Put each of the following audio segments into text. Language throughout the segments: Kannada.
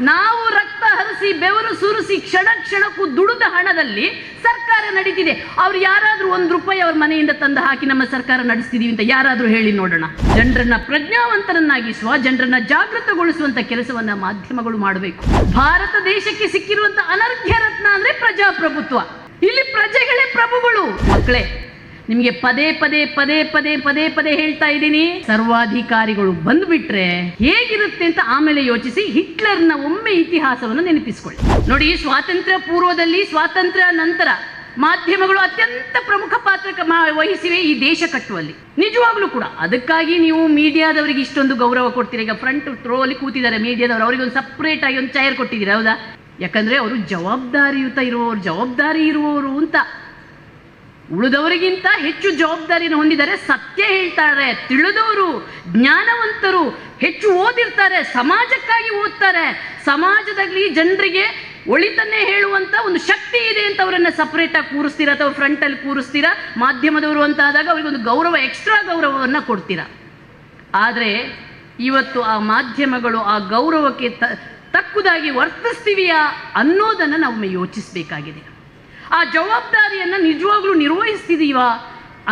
ನಾವು ರಕ್ತ ಹರಿಸಿ, ಬೆವರು ಸುರಿಸಿ, ಕ್ಷಣ ಕ್ಷಣಕ್ಕೂ ದುಡಿದ ಹಣದಲ್ಲಿ ಸರ್ಕಾರ ನಡೀತಿದೆ. ಅವ್ರು ಯಾರಾದರೂ ಒಂದು ರೂಪಾಯಿ ಅವ್ರ ಮನೆಯಿಂದ ತಂದು ಹಾಕಿ ನಮ್ಮ ಸರ್ಕಾರ ನಡೆಸ್ತಿದೀವಿ ಅಂತ ಯಾರಾದರೂ ಹೇಳಿ ನೋಡೋಣ. ಜನರನ್ನ ಪ್ರಜ್ಞಾವಂತರನ್ನಾಗಿಸುವ, ಜನರನ್ನ ಜಾಗೃತಗೊಳಿಸುವಂತ ಕೆಲಸವನ್ನ ಮಾಧ್ಯಮಗಳು ಮಾಡಬೇಕು. ಭಾರತ ದೇಶಕ್ಕೆ ಸಿಕ್ಕಿರುವಂತ ಅನರ್ಘ್ಯ ರತ್ನ ಅಂದ್ರೆ ಪ್ರಜಾಪ್ರಭುತ್ವ. ಇಲ್ಲಿ ಪ್ರಜೆಗಳೇ ಪ್ರಭುಗಳು. ಮಕ್ಕಳೇ ನಿಮಗೆ ಪದೇ ಪದೇ ಪದೇ ಪದೇ ಪದೇ ಪದೇ ಹೇಳ್ತಾ ಇದ್ದೀನಿ. ಸರ್ವಾಧಿಕಾರಿಗಳು ಬಂದ್ಬಿಟ್ರೆ ಹೇಗಿರುತ್ತೆ ಅಂತ ಆಮೇಲೆ ಯೋಚಿಸಿ ಹಿಟ್ಲರ್ನ ಒಮ್ಮೆ ಇತಿಹಾಸವನ್ನು ನೆನಪಿಸಿಕೊಳ್ಳಿ. ನೋಡಿ, ಸ್ವಾತಂತ್ರ್ಯ ಪೂರ್ವದಲ್ಲಿ ಸ್ವಾತಂತ್ರ್ಯ ನಂತರ ಮಾಧ್ಯಮಗಳು ಅತ್ಯಂತ ಪ್ರಮುಖ ಪಾತ್ರ ವಹಿಸಿವೆ ಈ ದೇಶ ಕಟ್ಟುವಲ್ಲಿ. ನಿಜವಾಗ್ಲೂ ಕೂಡ. ಅದಕ್ಕಾಗಿ ನೀವು ಮೀಡಿಯಾದವರಿಗೆ ಇಷ್ಟೊಂದು ಗೌರವ ಕೊಡ್ತೀರಾ? ಈಗ ಫ್ರಂಟ್ ರೋ ಅಲ್ಲಿ ಕೂತಿದ್ದಾರೆ ಮೀಡಿಯಾದವರು. ಅವರಿಗೆ ಒಂದು ಸಪ್ರೇಟ್ ಆಗಿ ಒಂದು ಚೇರ್ ಕೊಟ್ಟಿದ್ದೀರಾ? ಹೌದಾ? ಯಾಕಂದ್ರೆ ಅವರು ಜವಾಬ್ದಾರಿಯುತ ಇರುವವರು, ಜವಾಬ್ದಾರಿ ಇರುವವರು ಅಂತ. ಉಳಿದವರಿಗಿಂತ ಹೆಚ್ಚು ಜವಾಬ್ದಾರಿಯನ್ನು ಹೊಂದಿದ್ದಾರೆ ಸತ್ಯ ಹೇಳ್ತಾರೆ, ತಿಳಿದವರು ಜ್ಞಾನವಂತರು ಹೆಚ್ಚು ಓದಿರ್ತಾರೆ, ಸಮಾಜಕ್ಕಾಗಿ ಓದ್ತಾರೆ. ಸಮಾಜದಲ್ಲಿ ಜನರಿಗೆ ಒಳಿತನ್ನೇ ಹೇಳುವಂತ ಒಂದು ಶಕ್ತಿ ಇದೆ ಅಂತ ಅವರನ್ನು ಸಪ್ರೇಟಾಗಿ ಕೂರಿಸ್ತೀರಾ ಅಥವಾ ಫ್ರಂಟ್ ಅಲ್ಲಿ ಕೂರಿಸ್ತೀರಾ? ಮಾಧ್ಯಮದವರು ಅಂತ ಆದಾಗ ಅವರಿಗೆ ಒಂದು ಗೌರವ ಎಕ್ಸ್ಟ್ರಾ ಗೌರವವನ್ನ ಕೊಡ್ತೀರಾ? ಆದರೆ ಇವತ್ತು ಆ ಮಾಧ್ಯಮಗಳು ಆ ಗೌರವಕ್ಕೆ ತಕ್ಕುದಾಗಿ ವರ್ತಿಸ್ತೀವಿಯಾ ಅನ್ನೋದನ್ನು ನಾವು ಯೋಚಿಸಬೇಕಾಗಿದೆ. ಆ ಜವಾಬ್ದಾರಿಯನ್ನು ನಿಜವಾಗ್ಲೂ ನಿರ್ವಹಿಸ್ತಿದೀವಾ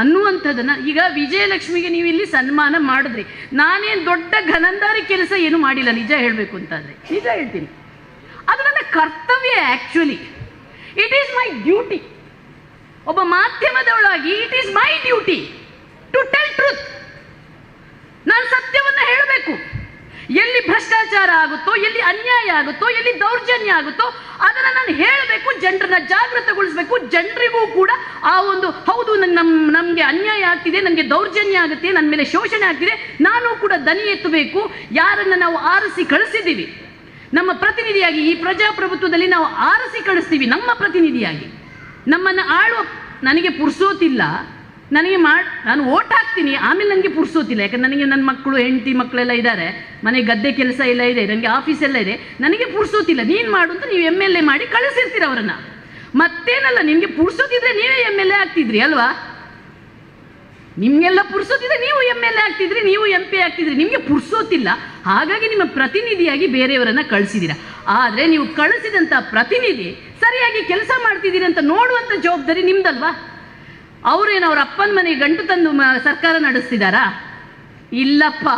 ಅನ್ನುವಂಥದ್ದನ್ನು ಈಗ ವಿಜಯಲಕ್ಷ್ಮಿಗೆ ನೀವು ಇಲ್ಲಿ ಸನ್ಮಾನ ಮಾಡಿದ್ರಿ. ನಾನೇನು ದೊಡ್ಡ ಘನಂದಾರಿ ಕೆಲಸ ಏನು ಮಾಡಿಲ್ಲ, ನಿಜ ಹೇಳಬೇಕು ಅಂತಂದರೆ. ನಿಜ ಹೇಳ್ತೀನಿ. ಅದು ನನ್ನ ಕರ್ತವ್ಯ actually it is my duty ಒಬ್ಬ ಮಾಧ್ಯಮದವಳಾಗಿ it is my duty to tell truth ನಾನು ಸತ್ಯವನ್ನು ಹೇಳಬೇಕು. ಭ್ರಷ್ಟಾಚಾರ ಆಗುತ್ತೋ, ಎಲ್ಲಿ ಅನ್ಯಾಯ ಆಗುತ್ತೋ, ಎಲ್ಲಿ ದೌರ್ಜನ್ಯ ಆಗುತ್ತೋ, ಅದನ್ನ ನಾನು ಹೇಳಬೇಕು, ಜನರನ್ನ ಜಾಗೃತಗೊಳಿಸಬೇಕು ಜನರಿಗೂ ಕೂಡ ಆ ಒಂದು, ಹೌದು ನಮ್ಮ ನಮ್ ನಮಗೆ ಅನ್ಯಾಯ ಆಗ್ತಿದೆ, ನನಗೆ ದೌರ್ಜನ್ಯ ಆಗುತ್ತೆ ನನ್ನ ಮೇಲೆ ಶೋಷಣೆ ಆಗ್ತಿದೆ, ನಾನು ಕೂಡ ದನಿ ಎತ್ತಬೇಕು, ಯಾರನ್ನ ನಾವು ಆರಿಸಿ ಕಳಿಸಿದ್ದೀವಿ. ನಮ್ಮ ಪ್ರತಿನಿಧಿಯಾಗಿ, ಈ ಪ್ರಜಾಪ್ರಭುತ್ವದಲ್ಲಿ ನಾವು ಆರಿಸಿ ಕಳಿಸ್ತೀವಿ, ನಮ್ಮ ಪ್ರತಿನಿಧಿಯಾಗಿ. ನಮ್ಮನ್ನು ಆಳುವ ನನಗೆ ಪುರ್ಸೋತಿಲ್ಲ. ನನಗೆ ಮಾಡಿ, ನಾನು ಓಟ್ ಹಾಕ್ತೀನಿ, ಆಮೇಲೆ ನನಗೆ ಪುರ್ಸೋತಿಲ್ಲ. ಯಾಕಂದ್ರೆ ನನಗೆ ನನ್ನ ಮಕ್ಕಳು, ಹೆಂಡತಿ ಮಕ್ಕಳೆಲ್ಲ ಇದ್ದಾರೆ. ಮನೆ ಗದ್ದೆ ಕೆಲಸ ಎಲ್ಲ ಇದೆ, ನನಗೆ ಆಫೀಸ್ ಎಲ್ಲ ಇದೆ. ನನಗೆ ಪುರ್ಸೋತಿಲ್ಲ. ನೀನು ಮಾಡು ಅಂತ ನೀವು ಎಂ ಎಲ್ ಎ ಮಾಡಿ ಕಳಿಸಿರ್ತೀರ ಅವರನ್ನು. ಮತ್ತೇನಲ್ಲ, ನಿಮಗೆ ಪುರ್ಸೋತಿದ್ರೆ ನೀವೇ ಎಂ ಎಲ್ ಎ ಆಗ್ತಿದ್ರಿ, ಅಲ್ವಾ? ನಿಮಗೆಲ್ಲ ಪುರ್ಸೋತಿದ್ರೆ ನೀವು ಎಂ ಎಲ್ ಎ ಆಗ್ತಿದ್ರಿ, ನೀವು ಎಂ ಪಿ ಆಗ್ತಿದ್ರಿ. ನಿಮಗೆ ಪುರ್ಸೋತಿಲ್ಲ. ಹಾಗಾಗಿ ನಿಮ್ಮ ಪ್ರತಿನಿಧಿಯಾಗಿ ಬೇರೆಯವರನ್ನು ಕಳಿಸಿದ್ದೀರ ಆದರೆ ನೀವು ಕಳಿಸಿದಂಥ ಪ್ರತಿನಿಧಿ ಸರಿಯಾಗಿ ಕೆಲಸ ಮಾಡ್ತಿದ್ದೀರಿ ಅಂತ ನೋಡುವಂಥ ಜವಾಬ್ದಾರಿ ನಿಮ್ದಲ್ವಾ? ಅವರೇನು ಅವ್ರ ಅಪ್ಪನ ಮನೆಗೆ ಗಂಟು ತಂದು ಸರ್ಕಾರ ನಡೆಸ್ತಿದ್ದಾರಾ ಇಲ್ಲಪ್ಪ,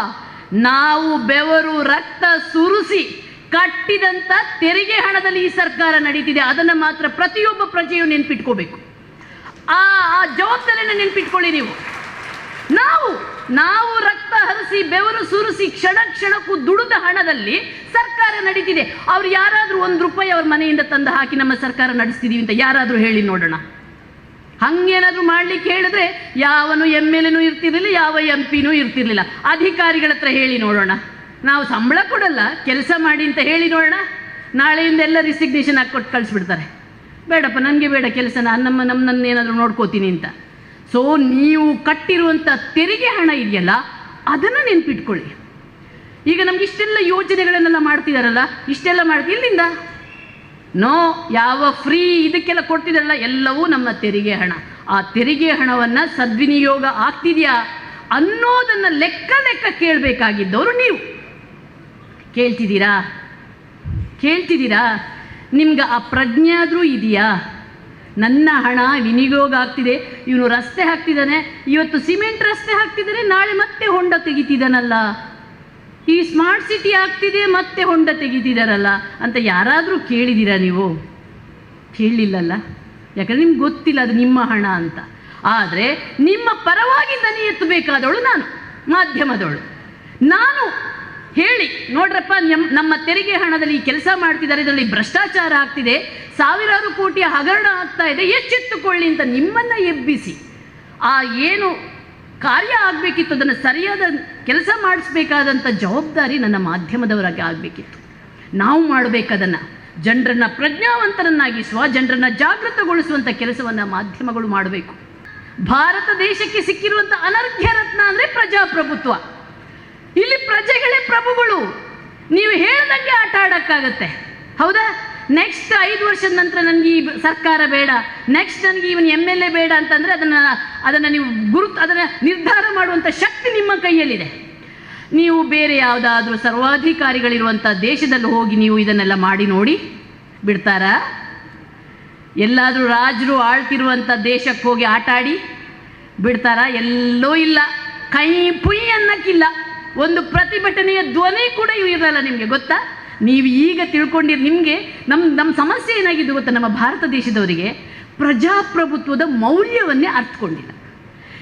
ನಾವು ಬೆವರು ರಕ್ತ ಸುರಿಸಿ ಕಟ್ಟಿದಂಥ ತೆರಿಗೆ ಹಣದಲ್ಲಿ ಈ ಸರ್ಕಾರ ನಡೀತಿದೆ. ಅದನ್ನು ಮಾತ್ರ ಪ್ರತಿಯೊಬ್ಬ ಪ್ರಜೆಯು ನೆನ್ಪಿಟ್ಕೋಬೇಕು. ಆ ಆ ಜವಾಬ್ದಾರಿಯನ್ನು ನೆನ್ಪಿಟ್ಕೊಳ್ಳಿ ನೀವು. ನಾವು ನಾವು ರಕ್ತ ಹರಿಸಿ, ಬೆವರು ಸುರಿಸಿ, ಕ್ಷಣ ಕ್ಷಣಕ್ಕೂ ದುಡಿದ ಹಣದಲ್ಲಿ ಸರ್ಕಾರ ನಡೀತಿದೆ. ಅವ್ರು ಯಾರಾದರೂ ಒಂದು ರೂಪಾಯಿ ಅವ್ರ ಮನೆಯಿಂದ ತಂದು ಹಾಕಿ ನಮ್ಮ ಸರ್ಕಾರ ನಡೆಸ್ತಿದೀವಿ ಅಂತ ಯಾರಾದರೂ ಹೇಳಿ ನೋಡೋಣ. ಹಂಗೇನಾದ್ರೂ ಮಾಡ್ಲಿಕ್ಕೆ ಹೇಳಿದ್ರೆ ಯಾವನು ಎಂ ಎಲ್ ಎನೂ ಇರ್ತಿರ್ಲಿಲ್ಲ, ಯಾವ ಎಂ ಪಿನೂ ಇರ್ತಿರ್ಲಿಲ್ಲ. ಅಧಿಕಾರಿಗಳ ಹತ್ರ ಹೇಳಿ ನೋಡೋಣ. ನಾವು ಸಂಬಳ ಕೊಡಲ್ಲ, ಕೆಲಸ ಮಾಡಿ ಅಂತ ಹೇಳಿ ನೋಡೋಣ. ನಾಳೆಯಿಂದ ಎಲ್ಲ ರಿಸಿಗ್ನೇಷನ್ ಹಾಕ್ಕೊಟ್ಟು ಕಳಿಸ್ಬಿಡ್ತಾರೆ. ಬೇಡಪ್ಪ, ನನಗೆ ಬೇಡ ಕೆಲಸ, ನಾನು ನಮ್ಮ ನಮ್ಮನ್ನ ಏನಾದರೂ ನೋಡ್ಕೋತೀನಿ ಅಂತ. ಸೊ ನೀವು ಕಟ್ಟಿರುವಂಥ ತೆರಿಗೆ ಹಣ ಇದೆಯಲ್ಲ, ಅದನ್ನು ನೆನ್ಪಿಟ್ಕೊಳ್ಳಿ. ಈಗ ನಮ್ಗೆ ಇಷ್ಟೆಲ್ಲ ಯೋಜನೆಗಳನ್ನೆಲ್ಲ ಮಾಡ್ತಿದ್ದಾರಲ್ಲ ಇಷ್ಟೆಲ್ಲ ಮಾಡ್ತಿ ಇಲ್ಲಿಂದ ನೋ, ಯಾವ ಫ್ರೀ ಇದಕ್ಕೆಲ್ಲ ಕೊಡ್ತಿದ್ದಲ್ಲ ಎಲ್ಲವೂ ನಮ್ಮ ತೆರಿಗೆ ಹಣ. ಆ ತೆರಿಗೆ ಹಣವನ್ನು ಸದ್ವಿನಿಯೋಗ ಆಗ್ತಿದೆಯಾ ಅನ್ನೋದನ್ನು ಲೆಕ್ಕ ಲೆಕ್ಕ ಕೇಳಬೇಕಾಗಿದ್ದವರು ನೀವು. ಕೇಳ್ತಿದ್ದೀರಾ? ಕೇಳ್ತಿದ್ದೀರಾ? ನಿಮ್ಗೆ ಆ ಪ್ರಜ್ಞೆ ಆದರೂ ಇದೆಯಾ? ನನ್ನ ಹಣ ವಿನಿಯೋಗ ಆಗ್ತಿದೆ, ಇವನು ರಸ್ತೆ ಹಾಕ್ತಿದ್ದಾನೆ, ಇವತ್ತು ಸಿಮೆಂಟ್ ರಸ್ತೆ ಹಾಕ್ತಿದ್ದಾನೆ, ನಾಳೆ ಮತ್ತೆ ಹೊಂಡ ತೆಗಿತಿದ್ದಾನಲ್ಲ. ಈ ಸ್ಮಾರ್ಟ್ ಸಿಟಿ ಆಗ್ತಿದೆ, ಮತ್ತೆ ಹೊಂಡ ತೆಗಿತಿದಾರಲ್ಲ ಅಂತ ಯಾರಾದರೂ ಕೇಳಿದ್ದೀರಾ ನೀವು? ಕೇಳಲಿಲ್ಲಲ್ಲ ಯಾಕಂದ್ರೆ ನಿಮ್ಗೆ ಗೊತ್ತಿಲ್ಲ ಅದು ನಿಮ್ಮ ಹಣ ಅಂತ. ಆದರೆ ನಿಮ್ಮ ಪರವಾಗಿ ದನಿ ಎತ್ತಬೇಕಾದವಳು ನಾನು, ಮಾಧ್ಯಮದವಳು. ನಾನು ಹೇಳಿ, ನೋಡ್ರಪ್ಪ, ನಮ್- ನಮ್ಮ ತೆರಿಗೆ ಹಣದಲ್ಲಿ ಕೆಲಸ ಮಾಡ್ತಿದ್ದಾರೆ ಇದರಲ್ಲಿ ಭ್ರಷ್ಟಾಚಾರ ಆಗ್ತಿದೆ, ಸಾವಿರಾರು ಕೋಟಿ ಹಗರಣ ಆಗ್ತಾ ಇದೆ, ಎಚ್ಚೆತ್ತುಕೊಳ್ಳಿ ಅಂತ ನಿಮ್ಮನ್ನು ಎಬ್ಬಿಸಿ. ಆ ಏನು ಕಾರ್ಯ ಆಗಬೇಕಿತ್ತು, ಅದನ್ನು ಸರಿಯಾದ ಕೆಲಸ ಮಾಡಿಸ್ಬೇಕಾದಂಥ ಜವಾಬ್ದಾರಿ ನನ್ನ ಮಾಧ್ಯಮದವರಾಗಿ ಆಗಬೇಕಿತ್ತು. ನಾವು ಮಾಡಬೇಕದನ್ನು ಜನರನ್ನ ಪ್ರಜ್ಞಾವಂತರನ್ನಾಗಿಸುವ ಜನರನ್ನ ಜಾಗೃತಗೊಳಿಸುವಂಥ ಕೆಲಸವನ್ನು ಮಾಧ್ಯಮಗಳು ಮಾಡಬೇಕು. ಭಾರತ ದೇಶಕ್ಕೆ ಸಿಕ್ಕಿರುವಂಥ ಅನರ್ಘ್ಯ ರತ್ನ ಅಂದರೆ ಪ್ರಜಾಪ್ರಭುತ್ವ. ಇಲ್ಲಿ ಪ್ರಜೆಗಳೇ ಪ್ರಭುಗಳು. ನೀವು ಹೇಳ್ದಂಗೆ ಆಟ ಆಡೋಕ್ಕಾಗತ್ತೆ. ಹೌದಾ? ನೆಕ್ಸ್ಟ್ ಐದು ವರ್ಷದ ನಂತರ ನನಗೆ ಈ ಸರ್ಕಾರ ಬೇಡ. ನೆಕ್ಸ್ಟ್ ನನಗೆ ಇವನ್ ಎಂ ಎಲ್ ಎ ಬೇಡ ಅಂತಂದರೆ ಅದನ್ನು ಅದನ್ನು ನೀವು ಗುರುತು ಅದನ್ನು ನಿರ್ಧಾರ ಮಾಡುವಂಥ ಶಕ್ತಿ ನಿಮ್ಮ ಕೈಯಲ್ಲಿದೆ. ನೀವು ಬೇರೆ ಯಾವುದಾದ್ರೂ ಸರ್ವಾಧಿಕಾರಿಗಳಿರುವಂಥ ದೇಶದಲ್ಲಿ ಹೋಗಿ ನೀವು ಇದನ್ನೆಲ್ಲ ಮಾಡಿ ನೋಡಿ. ಬಿಡ್ತಾರಾ? ಎಲ್ಲಾದರೂ ರಾಜರು ಆಳ್ತಿರುವಂಥ ದೇಶಕ್ಕೆ ಹೋಗಿ ಆಟ ಆಡಿ. ಬಿಡ್ತಾರಾ? ಎಲ್ಲೋ ಇಲ್ಲ. ಕೈ ಪುಯ್ ಅನ್ನಕ್ಕಿಲ್ಲ ಒಂದು ಪ್ರತಿಭಟನೆಯ ಧ್ವನಿ ಕೂಡ ಇರಲ್ಲ ನಿಮಗೆ, ಗೊತ್ತಾ? ನೀವು ಈಗ ತಿಳ್ಕೊಂಡಿರ ನಿಮಗೆ ನಮ್ಮ ನಮ್ಮ ಸಮಸ್ಯೆ ಏನಾಗಿದೆ ಗೊತ್ತಾ? ನಮ್ಮ ಭಾರತ ದೇಶದವರಿಗೆ ಪ್ರಜಾಪ್ರಭುತ್ವದ ಮೌಲ್ಯವನ್ನೇ ಅರ್ಥಕೊಂಡಿಲ್ಲ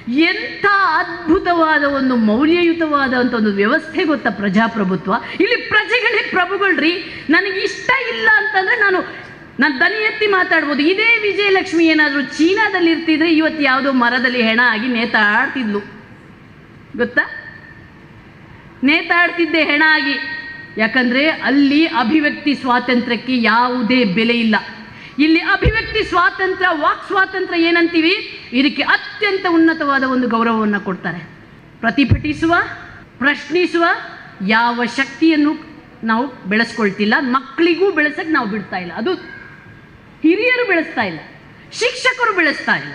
ಎಂಥ ಅದ್ಭುತವಾದ ಒಂದು ಮೌಲ್ಯಯುತವಾದಂಥ ಒಂದು ವ್ಯವಸ್ಥೆ ಗೊತ್ತಾ ಪ್ರಜಾಪ್ರಭುತ್ವ? ಇಲ್ಲಿ ಪ್ರಜೆಗಳೇ ಪ್ರಭುಗಳ್ರಿ. ನನಗೆ ಇಷ್ಟ ಇಲ್ಲ ಅಂತಂದ್ರೆ ನಾನು ನಾನು ದನಿ ಎತ್ತಿ ಮಾತಾಡ್ಬೋದು. ಇದೇ ವಿಜಯಲಕ್ಷ್ಮಿ ಏನಾದರೂ ಚೀನಾದಲ್ಲಿ ಇರ್ತಿದ್ರೆ ಇವತ್ತು ಯಾವುದೋ ಮರದಲ್ಲಿ ಹೆಣ ಆಗಿ ನೇತಾಡ್ತಿದ್ಲು. ಗೊತ್ತಾ? ನೇತಾಡ್ತಿದ್ದೆ ಹೆಣ ಆಗಿ. ಯಾಕಂದ್ರೆ ಅಲ್ಲಿ ಅಭಿವ್ಯಕ್ತಿ ಸ್ವಾತಂತ್ರ್ಯಕ್ಕೆ ಯಾವುದೇ ಬೆಲೆ ಇಲ್ಲ. ಇಲ್ಲಿ ಅಭಿವ್ಯಕ್ತಿ ಸ್ವಾತಂತ್ರ್ಯ, ವಾಕ್ ಸ್ವಾತಂತ್ರ್ಯ ಏನಂತೀವಿ? ಇದಕ್ಕೆ ಅತ್ಯಂತ ಉನ್ನತವಾದ ಒಂದು ಗೌರವವನ್ನು ಕೊಡ್ತಾರೆ. ಪ್ರತಿಭಟಿಸುವ, ಪ್ರಶ್ನಿಸುವ ಯಾವ ಶಕ್ತಿಯನ್ನು ನಾವು ಬೆಳೆಸ್ಕೊಳ್ತಿಲ್ಲ. ಮಕ್ಕಳಿಗೂ ಬೆಳೆಸಕ್ಕೆ ನಾವು ಬಿಡ್ತಾ ಇಲ್ಲ. ಅದು ಹಿರಿಯರು ಬೆಳೆಸ್ತಾ ಇಲ್ಲ. ಶಿಕ್ಷಕರು ಬೆಳೆಸ್ತಾ ಇಲ್ಲ.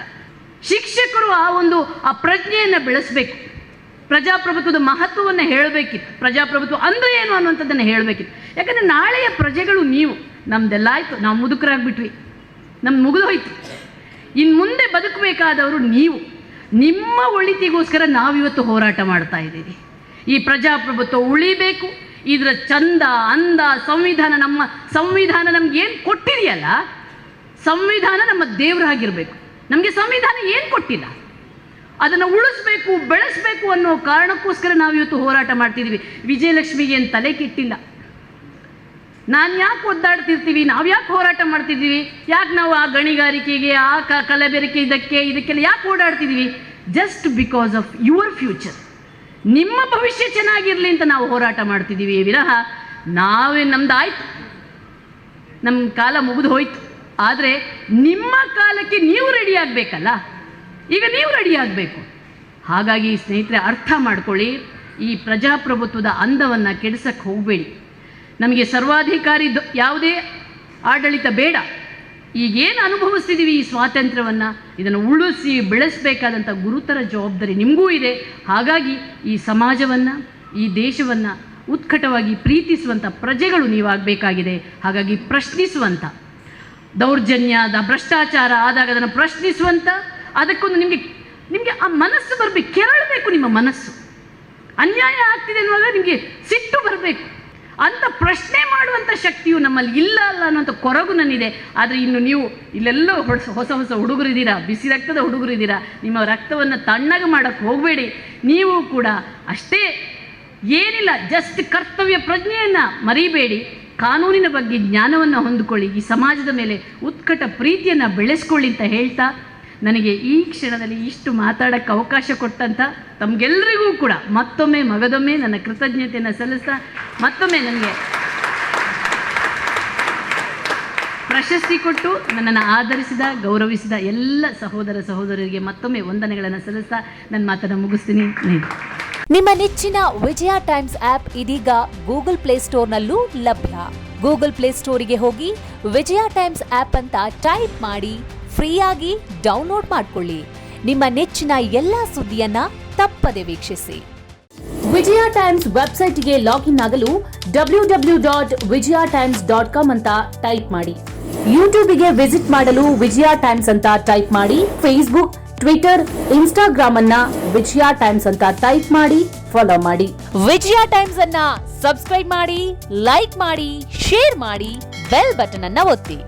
ಶಿಕ್ಷಕರು ಆ ಒಂದು ಆ ಪ್ರಜ್ಞೆಯನ್ನು ಬೆಳೆಸಬೇಕು. ಪ್ರಜಾಪ್ರಭುತ್ವದ ಮಹತ್ವವನ್ನು ಹೇಳಬೇಕಿತ್ತು. ಪ್ರಜಾಪ್ರಭುತ್ವ ಅಂದರೆ ಏನು ಅನ್ನುವಂಥದ್ದನ್ನು ಹೇಳಬೇಕಿತ್ತು. ಯಾಕಂದರೆ ನಾಳೆಯ ಪ್ರಜೆಗಳು ನೀವು, ನಮ್ದೆಲ್ಲ ಆಯಿತು, ನಾವು ಮುದುಕರಾಗ್ಬಿಟ್ವಿ. ನಮ್ಮ ಮುಗಿದು ಹೋಯ್ತು. ಇನ್ನು ಮುಂದೆ ಬದುಕಬೇಕಾದವರು ನೀವು. ನಿಮ್ಮ ಒಳಿತಿಗೋಸ್ಕರ ನಾವಿವತ್ತು ಹೋರಾಟ ಮಾಡ್ತಾ ಇದ್ದೀವಿ. ಈ ಪ್ರಜಾಪ್ರಭುತ್ವ ಉಳಿಬೇಕು. ಇದರ ಚಂದ, ಅಂದ, ಸಂವಿಧಾನ ನಮ್ಮ, ಸಂವಿಧಾನ ನಮ್ಗೆ ಏನು ಕೊಟ್ಟಿದೆಯಲ್ಲ, ಸಂವಿಧಾನ ನಮ್ಮ ದೇವರಾಗಿರಬೇಕು ನಮಗೆ ಸಂವಿಧಾನ ಏನು ಕೊಟ್ಟಿಲ್ಲ? ಅದನ್ನು ಉಳಿಸ್ಬೇಕು, ಬೆಳೆಸಬೇಕು ಅನ್ನೋ ಕಾರಣಕ್ಕೋಸ್ಕರ ನಾವು ಇವತ್ತು ಹೋರಾಟ ಮಾಡ್ತಿದ್ದೀವಿ ವಿಜಯಲಕ್ಷ್ಮಿಗೆ ಏನು ತಲೆ ಕೆಟ್ಟಿಲ್ಲ. ನಾನು ಯಾಕೆ ಒದ್ದಾಡ್ತಿರ್ತೀವಿ? ನಾವು ಯಾಕೆ ಹೋರಾಟ ಮಾಡ್ತಿದ್ದೀವಿ ಯಾಕೆ ನಾವು ಆ ಗಣಿಗಾರಿಕೆಗೆ, ಆ ಕ, ಕಲಬೆರಕೆ ಇದಕ್ಕೆ, ಇದಕ್ಕೆಲ್ಲ ಯಾಕೆ ಓಡಾಡ್ತಿದ್ದೀವಿ just because of your future ನಿಮ್ಮ ಭವಿಷ್ಯ ಚೆನ್ನಾಗಿರಲಿ ಅಂತ ನಾವು ಹೋರಾಟ ಮಾಡ್ತಿದ್ದೀವಿ ವಿರಹ ನಾವೇ ನಮ್ದು ಆಯ್ತು? ನಮ್ಮ ಕಾಲ ಮುಗಿದು ಹೋಯ್ತು. ಆದರೆ ನಿಮ್ಮ ಕಾಲಕ್ಕೆ ನೀವು ರೆಡಿ ಆಗಬೇಕಲ್ಲ? ಈಗ ನೀವು ರೆಡಿ ಆಗಬೇಕು. ಹಾಗಾಗಿ ಸ್ನೇಹಿತರೆ, ಅರ್ಥ ಮಾಡ್ಕೊಳ್ಳಿ. ಈ ಪ್ರಜಾಪ್ರಭುತ್ವದ ಅಂದವನ್ನು ಕೆಡಿಸಕ್ಕೆ ಹೋಗಬೇಡಿ. ನಮಗೆ ಸರ್ವಾಧಿಕಾರಿ ಯಾವುದೇ ಆಡಳಿತ ಬೇಡ. ಈಗೇನು ಅನುಭವಿಸ್ತಿದ್ದೀವಿ ಈ ಸ್ವಾತಂತ್ರ್ಯವನ್ನು? ಇದನ್ನು ಉಳಿಸಿ ಬೆಳೆಸಬೇಕಾದಂಥ ಗುರುತರ ಜವಾಬ್ದಾರಿ ನಿಮಗೂ ಇದೆ. ಹಾಗಾಗಿ ಈ ಸಮಾಜವನ್ನು, ಈ ದೇಶವನ್ನು ಉತ್ಕಟವಾಗಿ ಪ್ರೀತಿಸುವಂಥ ಪ್ರಜೆಗಳು ನೀವಾಗಬೇಕಾಗಿದೆ. ಹಾಗಾಗಿ ಪ್ರಶ್ನಿಸುವಂಥ ದೌರ್ಜನ್ಯ ಭ್ರಷ್ಟಾಚಾರ ಆದಾಗ ಅದನ್ನು ಪ್ರಶ್ನಿಸುವಂಥ ಅದಕ್ಕೊಂದು ನಿಮಗೆ ನಿಮಗೆ ಆ ಮನಸ್ಸು ಬರಬೇಕು. ಕೆರಳಬೇಕು ನಿಮ್ಮ ಮನಸ್ಸು. ಅನ್ಯಾಯ ಆಗ್ತಿದೆ ಅನ್ನುವಾಗ ನಿಮಗೆ ಸಿಟ್ಟು ಬರಬೇಕು. ಅಂತ ಪ್ರಶ್ನೆ ಮಾಡುವಂಥ ಶಕ್ತಿಯು ನಮ್ಮಲ್ಲಿ ಇಲ್ಲ ಅಲ್ಲ ಅನ್ನೋಂಥ ಕೊರಗು ನನ್ನಿದೆ. ಆದರೆ ಇನ್ನು ನೀವು ಇಲ್ಲೆಲ್ಲೋ ಹೊಸ ಹೊಸ ಹೊಸ ಹುಡುಗರಿದ್ದೀರಾ, ಬಿಸಿ ರಕ್ತದ ಹುಡುಗರಿದ್ದೀರಾ, ನಿಮ್ಮ ರಕ್ತವನ್ನು ತಣ್ಣಗೆ ಮಾಡೋಕ್ಕೆ ಹೋಗಬೇಡಿ. ನೀವು ಕೂಡ ಅಷ್ಟೇ ಏನಿಲ್ಲ ಜಸ್ಟ್ ಕರ್ತವ್ಯ ಪ್ರಜ್ಞೆಯನ್ನು ಮರಿಬೇಡಿ. ಕಾನೂನಿನ ಬಗ್ಗೆ ಜ್ಞಾನವನ್ನು ಹೊಂದಿಕೊಳ್ಳಿ. ಈ ಸಮಾಜದ ಮೇಲೆ ಉತ್ಕಟ ಪ್ರೀತಿಯನ್ನು ಬೆಳೆಸ್ಕೊಳ್ಳಿ ಅಂತ ಹೇಳ್ತಾ ನನಗೆ ಈ ಕ್ಷಣದಲ್ಲಿ ಇಷ್ಟು ಮಾತಾಡೋಕ್ಕೆ ಅವಕಾಶ ಕೊಟ್ಟಂಥ ತಮಗೆಲ್ಲರಿಗೂ ಕೂಡ ಮತ್ತೊಮ್ಮೆ ಮಗದೊಮ್ಮೆ ನನ್ನ ಕೃತಜ್ಞತೆಯನ್ನು ಸಲ್ಲಿಸ್ತಾ ಮತ್ತೊಮ್ಮೆ ನನಗೆ ಪ್ರಶಸ್ತಿ ಕೊಟ್ಟು ನನ್ನನ್ನು ಆಧರಿಸಿದ, ಗೌರವಿಸಿದ ಎಲ್ಲ ಸಹೋದರ ಸಹೋದರರಿಗೆ ಮತ್ತೊಮ್ಮೆ ವಂದನೆಗಳನ್ನು ಸಲ್ಲಿಸ್ತಾ ನನ್ನ ಮಾತನ್ನು ಮುಗಿಸ್ತೀನಿ. ನಿಮ್ಮ ನೆಚ್ಚಿನ ವಿಜಯ ಟೈಮ್ಸ್ ಆಪ್ ಇದೀಗ ಗೂಗಲ್ ಪ್ಲೇ ಸ್ಟೋರ್ನಲ್ಲೂ ಲಭ್ಯ. ಗೂಗಲ್ ಪ್ಲೇ ಸ್ಟೋರಿಗೆ ಹೋಗಿ ವಿಜಯ ಟೈಮ್ಸ್ ಆಪ್ ಅಂತ ಟೈಪ್ ಮಾಡಿ. ಫ್ರೀಯಾಗಿ ಡೌನ್ಲೋಡ್ ಮಾಡಿಕೊಳ್ಳಿ. ನಿಮ್ಮ ನೆಚ್ಚಿನ ಎಲ್ಲಾ ಸುದ್ದಿಯನ್ನ ತಪ್ಪದೆ ವೀಕ್ಷಿಸಿ. ವಿಜಯ ಟೈಮ್ಸ್ ವೆಬ್ಸೈಟ್ಗೆ ಲಾಗಿನ್ ಆಗಲು W W dot Vijaya times dot com ಅಂತ ಟೈಪ್ ಮಾಡಿ. ಯೂಟ್ಯೂಬ್ಗೆ ವಿಸಿಟ್ ಮಾಡಲು ವಿಜಯ ಟೈಮ್ಸ್ ಅಂತ ಟೈಪ್ ಮಾಡಿ. ಫೇಸ್ಬುಕ್ ಟ್ವಿಟರ್ ಇನ್ಸ್ಟಾಗ್ರಾಮ್ ಅನ್ನ ವಿಜಯ ಟೈಮ್ಸ್ ಅಂತ ಟೈಪ್ ಮಾಡಿ ಫಾಲೋ ಮಾಡಿ. ವಿಜಯ ಟೈಮ್ಸ್ ಅನ್ನ ಸಬ್ಸ್ಕ್ರೈಬ್ ಮಾಡಿ ಲೈಕ್ ಮಾಡಿ ಶೇರ್ ಮಾಡಿ ಬೆಲ್ ಬಟನ್ ಅನ್ನ ಒತ್ತಿ.